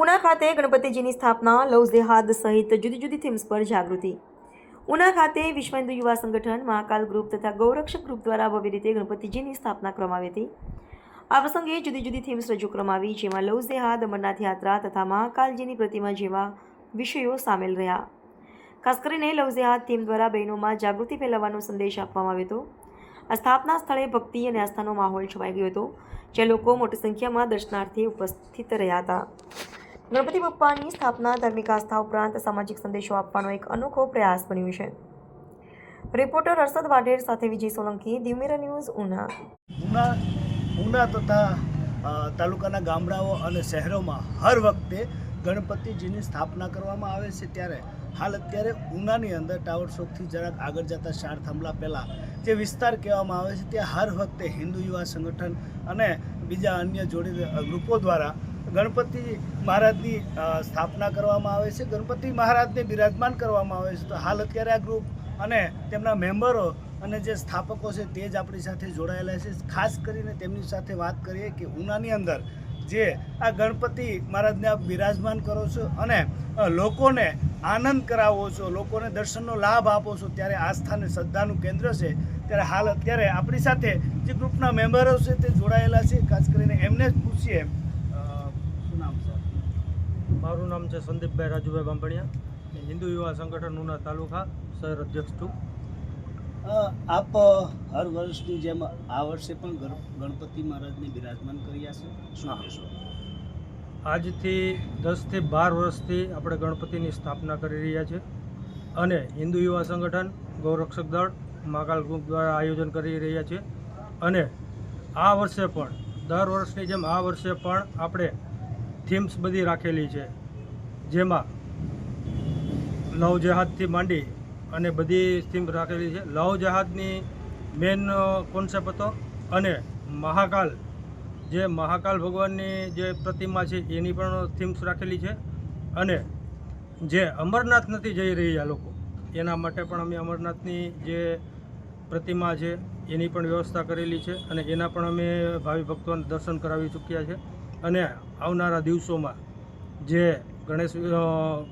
ઉના ખાતે ગણપતિજીની સ્થાપના લવ દેહાદ સહિત જુદી જુદી થીમ્સ પર જાગૃતિ. ઉના ખાતે વિશ્વ હિન્દુ યુવા સંગઠન, મહાકાલ ગ્રુપ તથા ગૌરક્ષક ગ્રુપ દ્વારા ભવ્ય રીતે ગણપતિજીની સ્થાપના કરવામાં આવી હતી. આ પ્રસંગે જુદી જુદી થીમ્સ રજૂ કરવામાં આવી, જેમાં લવ દેહાદ અમરનાથ યાત્રા તથા મહાકાલજીની પ્રતિમા જેવા વિષયો સામેલ રહ્યા. ખાસ કરીને લવઝેહાદ થીમ દ્વારા બહેનોમાં જાગૃતિ ફેલાવવાનો સંદેશ આપવામાં આવ્યો હતો. આ સ્થાપના સ્થળે ભક્તિ અને આસ્થાનો માહોલ છવાઈ ગયો હતો, જ્યાં લોકો મોટી સંખ્યામાં દર્શનાર્થી ઉપસ્થિત રહ્યા હતા. ગણપતિ બપ્પાની સ્થાપના ધાર્મિક આસ્થા ઉપરાંત સામાજિક સંદેશો આપવાનો એક અનોખો પ્રયાસ બન્યો છે. રિપોર્ટર હર્ષદ વાઢેર સાથે વિજય સોલંકી દિવમેરા ન્યૂઝ, ઉના. ઉના ઉના તથા તાલુકાના ગામડાઓ અને શહેરોમાં હર વખતે ગણપતિજીની સ્થાપના કરવામાં આવે છે. ત્યારે હાલ અત્યારે ઉનાની અંદર ટાવર ચોકથી જરાક આગળ જતા શાળ થાંભલા પહેલાં જે વિસ્તાર કહેવામાં આવે છે, ત્યાં હર વખતે હિન્દુ યુવા સંગઠન અને બીજા અન્ય જોડી ગ્રુપો દ્વારા ગણપતિ મહારાજની સ્થાપના કરવામાં આવે છે. ગણપતિ મહારાજને બિરાજમાન કરવામાં આવે છે. તો હાલ અત્યારે આ ગ્રુપ અને તેમના મેમ્બરો અને જે સ્થાપકો છે તે જ આપણી સાથે જોડાયેલા છે. ખાસ કરીને તેમની સાથે વાત કરીએ કે ઉનાની અંદર જે આ ગણપતિ મહારાજને આપ બિરાજમાન કરો છો અને લોકોને આનંદ કરાવો છો, લોકોને દર્શનનો લાભ આપો છો ત્યારે આસ્થા અને શ્રદ્ધાનું કેન્દ્ર છે. ત્યારે હાલ અત્યારે આપણી સાથે જે ગ્રુપના મેમ્બરો છે તે જોડાયેલા છે. ખાસ કરીને એમને જ પૂછીએ નામ છે? મારું નામ છે સંદીપભાઈ રાજુભાઈ બાંભણિયા. હિન્દુ યુવા સંગઠન ઉના તાલુકા શહેર અધ્યક્ષ છું. આપ હર વર્ષની જેમ આ વર્ષે પણ ગણપતિ મહારાજને બિરાજમાન કર્યા છે? શું. કહેશો? આજથી દસથી બાર વર્ષથી આપણે ગણપતિની સ્થાપના કરી રહ્યા છીએ અને હિન્દુ યુવા સંગઠન ગૌરક્ષક દળ મહાકાલ ગ્રુપ દ્વારા આયોજન કરી રહ્યા છે. અને આ વર્ષે પણ દર વર્ષની જેમ આ વર્ષે પણ આપણે થીમ્સ બધી રાખેલી છે. જેમાં લવ જહાજથી માંડી અને બધી થીમ રાખેલી છે. લવ જહાજની મેન કોન્સેપ્ટ હતો અને મહાકાલ, જે મહાકાલ ભગવાનની જે પ્રતિમા છે, એની પણ થીમ્સ રાખેલી છે. અને જે અમરનાથ નથી જઈ રહ્યા લોકો, એના માટે પણ અમે અમરનાથની જે પ્રતિમા છે, એની પણ વ્યવસ્થા કરેલી છે અને એના પણ અમે ભાવિ ભક્તોને દર્શન કરાવી ચૂક્યા છે. અને આવનારા દિવસોમાં જે ગણેશ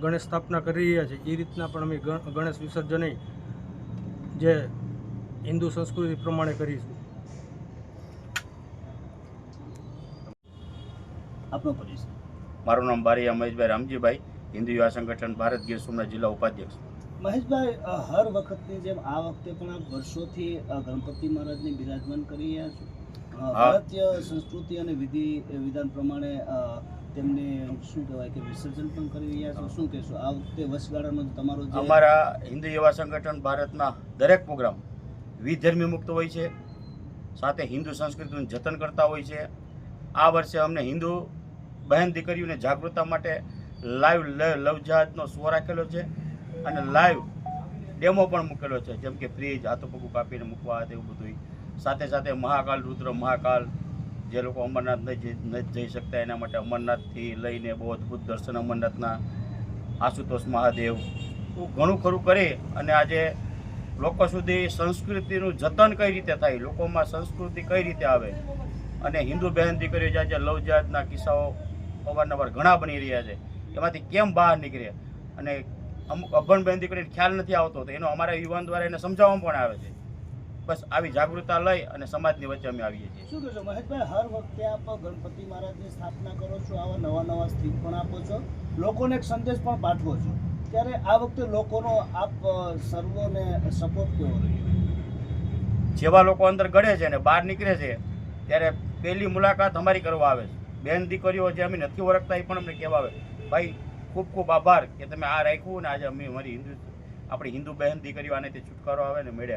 ગણેશ સ્થાપના કરી રહ્યા છે એ રીતના પણ અમે ગણેશ વિસર્જન જે હિન્દુ સંસ્કૃતિ પ્રમાણે કરીશું. આપનો પરિચય. મારું નામ બારી મહેશભાઈ રામજીભાઈ હિન્દુ યુવા સંગઠન ભારત ગીર સોમનાથ જિલ્લા ઉપાધ્યક્ષ. મહેશભાઈ હર વખતની જેમ આ વખતે પણ આપ વર્ષોથી ગણપતિ મહારાજને બિરાજમાન કરી રહ્યા છો. ભારતીય સંસ્કૃતિ અને વિધિ વિધાન પ્રમાણે તેમને શું કહેવાય કે વિસર્જન પણ કરી રહ્યા છો? શું કહેશો? આ વખતે વચગાળાનો તમારો અમારા હિન્દુ યુવા સંગઠન ભારતના દરેક પ્રોગ્રામ વિધર્મી મુક્ત હોય છે. સાથે હિન્દુ સંસ્કૃતિનું જતન કરતા હોય છે. આ વર્ષે અમને હિન્દુ બહેન દીકરીઓને જાગૃતતા માટે લાઈવ લવ જહાજનો શો રાખેલો છે અને લાઈવ ડેમો પણ મૂકેલો છે. જેમ કે ફ્રીજ હાથો પગું કાપીને મૂકવા તેવું બધું સાથે સાથે મહાકાલ, રુદ્ર મહાકાલ, જે લોકો અમરનાથ નથી જઈ- શકતા એના માટે અમરનાથથી લઈને બહુ અદ્ભુત દર્શન, અમરનાથના આશુતોષ મહાદેવ. ઘણું ખરું કરી અને આજે લોકો સુધી સંસ્કૃતિનું જતન કઈ રીતે થાય? લોકોમાં સંસ્કૃતિ કઈ રીતે આવે? અને હિન્દુ બહેન દીકરીઓ જે આજે લવજાતના કિસ્સાઓ અવારનવાર ઘણા બની રહ્યા છે, એમાંથી કેમ બહાર નીકળે? અને અમુક અભણ બહેન દીકરીને ખ્યાલ નથી આવતો, તો એનો અમારા યુવાન દ્વારા એને સમજાવવામાં પણ આવે છે. બસ આવી જાગૃતતા લઈ અને સમાજની વચ્ચે અમે આવીએ છીએ. શું કહેશો? મહેશભાઈ હર વખતે આપ ગણપતિ મહારાજની સ્થાપના કરો છો આવા નવા નવા સ્થિત પણ આપો છો લોકોને એક સંદેશ પણ પાઠવો છો. ત્યારે આ વખતે લોકોનો આપ સર્વોને સપોર્ટ કેવો રહ્યો? જેવા લોકો અંદર ગળે છે અને બહાર નીકળે છે ત્યારે પહેલી મુલાકાત અમારી કરવા આવે છે. બેન દીકરીઓ જે અમે નથી ઓળખતા એ પણ અમને કહેવા આવે ભાઈ ખૂબ ખૂબ આભાર કે તમે આ રાખ્યું ને આજે અમે અમારી હિન્દુ આપણી હિન્દુ બહેન દીકરીઓ આને તે છુટકારો આવે ને મળે